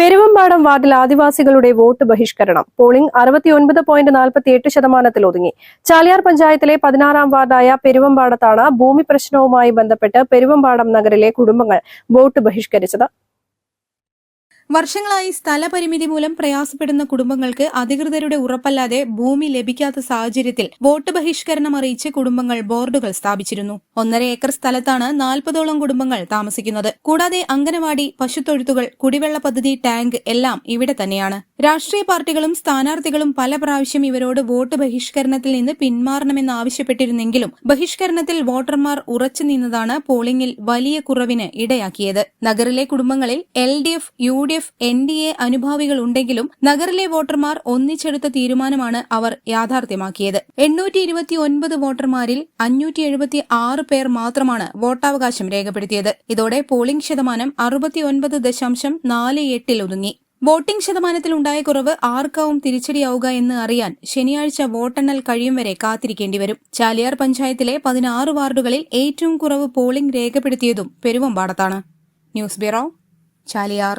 പെരുവമ്പാടം വാർഡിൽ ആദിവാസികളുടെ വോട്ട് ബഹിഷ്കരണം. പോളിംഗ് അറുപത്തിയൊൻപത് പോയിന്റ് നാൽപ്പത്തി എട്ട് ശതമാനത്തിൽ ഒതുങ്ങി. ചാലിയാർ പഞ്ചായത്തിലെ പതിനാറാം വാർഡായ പെരുവമ്പാടത്താണ് ഭൂമി പ്രശ്നവുമായി ബന്ധപ്പെട്ട് പെരുവമ്പാടം നഗരിലെ കുടുംബങ്ങൾ വോട്ട് ബഹിഷ്കരിച്ചത്. വർഷങ്ങളായി സ്ഥലപരിമിതി മൂലം പ്രയാസപ്പെടുന്ന കുടുംബങ്ങൾക്ക് അധികൃതരുടെ ഉറപ്പല്ലാതെ ഭൂമി ലഭിക്കാത്ത സാഹചര്യത്തിൽ വോട്ട് ബഹിഷ്കരണം അറിയിച്ച് കുടുംബങ്ങൾ ബോർഡുകൾ സ്ഥാപിച്ചിരുന്നു. ഒന്നര ഏക്കർ സ്ഥലത്താണ് നാൽപ്പതോളം കുടുംബങ്ങൾ താമസിക്കുന്നത്. കൂടാതെ അംഗനവാടി പശുത്തൊഴുത്തുകൾ കുടിവെള്ള പദ്ധതി ടാങ്ക് എല്ലാം ഇവിടെ തന്നെയാണ്. രാഷ്ട്രീയ പാർട്ടികളും സ്ഥാനാർത്ഥികളും പല പ്രാവശ്യം ഇവരോട് വോട്ട് ബഹിഷ്കരണത്തിൽ നിന്ന് പിന്മാറണമെന്ന് ആവശ്യപ്പെട്ടിരുന്നെങ്കിലും ബഹിഷ്കരണത്തിൽ വോട്ടർമാർ ഉറച്ചു നിന്നതാണ് പോളിംഗിൽ വലിയ കുറവിന് ഇടയാക്കിയത്. നഗറിലെ കുടുംബങ്ങളിൽ L D F U D F N D A നഗറിലെ വോട്ടർമാർ ഒന്നിച്ചെടുത്ത തീരുമാനമാണ് അവർ യാഥാർത്ഥ്യമാക്കിയത്. എണ്ണൂറ്റി ഇരുപത്തി ഒൻപത് വോട്ടർമാരിൽ അഞ്ഞൂറ്റി എഴുപത്തി ആറ് പേർ മാത്രമാണ് വോട്ടവകാശം രേഖപ്പെടുത്തിയത്. ഇതോടെ പോളിംഗ് ശതമാനം അറുപത്തിയൊൻപത് ദശാംശം നാല് എട്ടിൽ ഒതുങ്ങി. വോട്ടിംഗ് ശതമാനത്തിലുണ്ടായ കുറവ് ആർക്കാവും തിരിച്ചടിയാവുക എന്ന് അറിയാൻ ശനിയാഴ്ച വോട്ടെണ്ണൽ കഴിയും വരെ കാത്തിരിക്കേണ്ടി വരും. ചാലിയാർ പഞ്ചായത്തിലെ പതിനാറ് വാർഡുകളിൽ ഏറ്റവും കുറവ് പോളിംഗ് രേഖപ്പെടുത്തിയതും പെരുവമ്പാടത്താണ്. News bureau Chaliyar.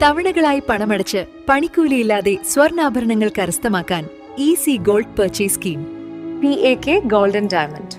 തവണകളായി പണമടച്ച് പണിക്കൂലിയില്ലാതെ സ്വർണാഭരണങ്ങൾ കരസ്ഥമാക്കാൻ easy gold purchase scheme P A K golden diamond